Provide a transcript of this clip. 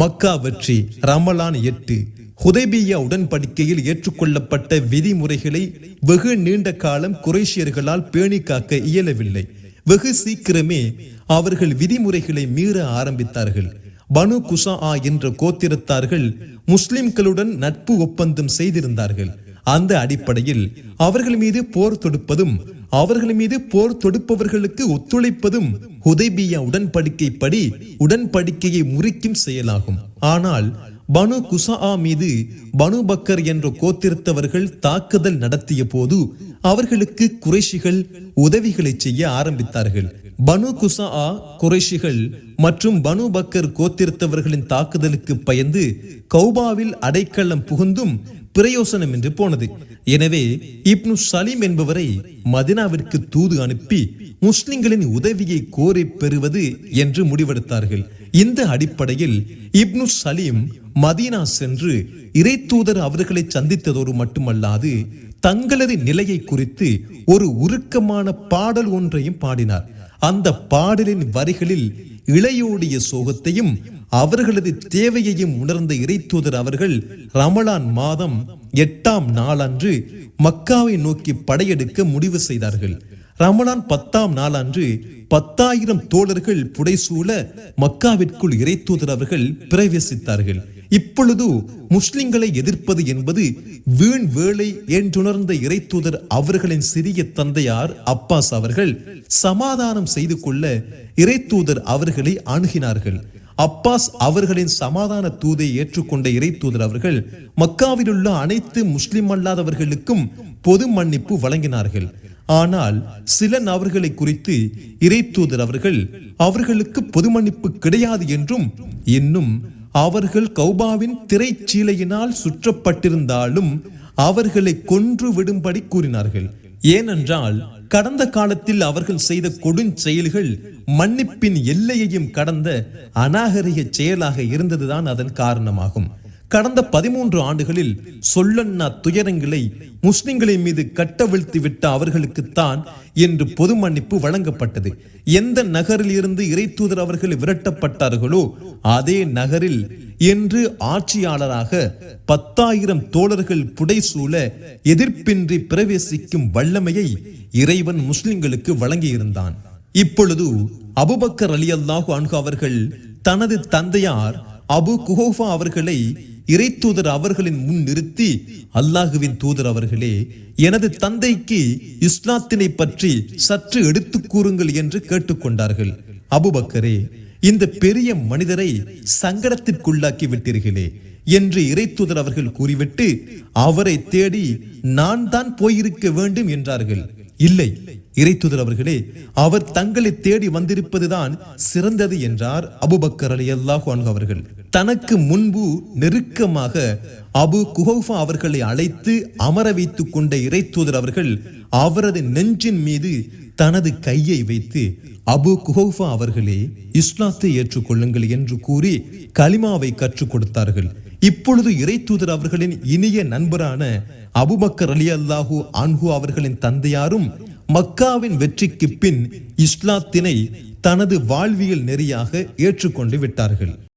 மக்கா வெற்றி ரமலான் எட்டு. ஹுதைபியா உடன்படிக்கையில் ஏற்றுக்கொள்ளப்பட்ட விதிமுறைகளை வெகு நீண்ட காலம் குரேஷியர்களால் பேணி காக்க இயலவில்லை. வெகு சீக்கிரமே அவர்கள் விதிமுறைகளை மீற ஆரம்பித்தார்கள். பனு குசா என்ற கோத்திரத்தார்கள் முஸ்லிம்களுடன் நட்பு ஒப்பந்தம் செய்திருந்தார்கள். அந்த அடிப்படையில் அவர்கள் மீது போர் தொடுப்பதும் அவர்கள் மீது போர் தொடுப்பவர்களுக்கு ஒத்துழைப்பதும் ஹுதைபியா உடன்படிக்கைப்படி உடன்படிக்கையை முறிக்கும் செயலாகும். ஆனால் பனு குசா மீது பனு பக்கர் என்ற கோத்திருத்தவர்கள் தாக்குதல் நடத்திய போது அவர்களுக்கு குறைஷிகள் உதவிகளை செய்ய ஆரம்பித்தார்கள். பனு குசா குறைஷிகள் மற்றும் பனு பக்கர் கோத்திருத்தவர்களின் தாக்குதலுக்கு பயந்து கௌபாவில் அடைக்கலம் புகுந்தும் பிரயோசனம் என்று போனது. எனவே இப்னு சலீம் என்பவரை மதினாவிற்கு தூது அனுப்பி முஸ்லிம்களின் உதவியை கோரி பெறுவது என்று முடிவெடுத்தார்கள். இந்த அடிப்படையில் இப்னு சலீம் மதீனா சென்று இறை தூதர் அவர்களை சந்தித்ததோடு மட்டுமல்லாது தங்களது நிலையை குறித்து ஒரு உருக்கமான பாடல் ஒன்றையும் பாடினார். அந்த பாடலின் வரிகளில் இளையோடிய சோகத்தையும் அவர்களது தேவையையும் உணர்ந்த இறைத்தூதர் அவர்கள் ரமலான் மாதம் எட்டாம் நாளன்று மக்காவை நோக்கி படையெடுக்க முடிவு செய்தார்கள். ரமலான் பத்தாம் நாளன்று பத்தாயிரம் தோழர்கள் புடைசூழ மக்காவிற்குள் இறைத்தூதர் அவர்கள் பிரவேசித்தார்கள். இப்பொழுது முஸ்லிம்களை எதிர்ப்பது என்பது வீண் வேலை என்றுணர்ந்த இறைத்தூதர் அவர்களின் சிறிய தந்தையார் அப்பாஸ் அவர்கள் சமாதானம் செய்து கொள்ள இறைத்தூதர் அவர்களை அணுகினார்கள். அப்பாஸ் அவர்களின் சமாதான தூதை ஏற்றுக்கொண்ட இறைத்தூதர் அவர்கள் மக்காவில் உள்ள அனைத்து முஸ்லிம் அல்லாதவர்களுக்கும் பொது மன்னிப்பு வழங்கினார்கள். ஆனால் சில நபர்களை குறித்து இறை தூதர் அவர்கள் அவர்களுக்கு பொது மன்னிப்பு கிடையாது என்றும் இன்னும் அவர்கள் கௌபாவின் திரைச்சீலையினால் சுற்றப்பட்டிருந்தாலும் அவர்களை கொன்று விடும்படி கூறினார்கள். ஏனென்றால் கடந்த காலத்தில் அவர்கள் செய்த கொடுஞ்செயல்கள் மன்னிப்பின் எல்லையையும் கடந்த அநாகரிக செயலாக இருந்ததுதான் அதன் காரணமாகும். கடந்த பதிமூன்று ஆண்டுகளில் சொல்லன்னா துயரங்களை முஸ்லிம்களின் மீது கட்டவிழ்த்து விட்ட அவர்களுக்குத்தான் என்று பொது மன்னிப்பு வழங்கப்பட்டது. எந்த நகரில் இருந்து இறை தூதர் அவர்கள் விரட்டப்பட்டார்களோ அதே நகரில் என்று ஆட்சியாளராக பத்தாயிரம் தோழர்கள் புடைசூழ எதிர்ப்பின்றி பிரவேசிக்கும் வல்லமையை இறைவன் முஸ்லிம்களுக்கு வழங்கியிருந்தான். இப்பொழுது அபுபக்கர் அலி அல்லாஹு அன்ஹு அவர்கள் தனது தந்தையார் அபு குஹோஃபா அவர்களை இறை தூதர் அவர்களின் முன் நிறுத்தி அல்லாஹுவின் தூதர் அவர்களே எனது தந்தைக்கு இஸ்லாத்தினை பற்றி சற்று எடுத்து கூறுங்கள் என்று கேட்டுக்கொண்டார்கள். அபுபக்கரே இந்த பெரிய மனிதரை சங்கடத்திற்குள்ளாக்கி விட்டீர்களே என்று இறைத்தூதர் அவர்கள் கூறிவிட்டு அவரை தேடி நான் தான் போயிருக்க வேண்டும் என்றார்கள். இல்லை. இறைத்துதர் அவர்களே அவர் தங்களை தேடி வந்திருப்பதுதான் சிறந்தது என்றார் அபுபக்கர் அலி அல்லாஹு அவர்கள். தனக்கு முன்பு நெருக்கமாக அபு குஹௌஃபா அவர்களை அழைத்து அமர வைத்துக் கொண்ட இறைத்தூதர் அவர்கள் அவரது நெஞ்சின் மீது தனது கையை வைத்து அபு குஹௌஃபா அவர்களே இஸ்லாத்தை ஏற்றுக்கொள்ளுங்கள் என்று கூறி கலிமாவை கற்றுக் கொடுத்தார்கள். இப்பொழுது இறை தூதர் அவர்களின் இனிய நண்பரான அபுபக்கர் அலி அல்லாஹூ ஆன்ஹூ அவர்களின் தந்தையாரும் மக்காவின் வெற்றிக்கு பின் இஸ்லாத்தினை தனது வாழ்வியல் நெறியாக ஏற்றுக்கொண்டு விட்டார்கள்.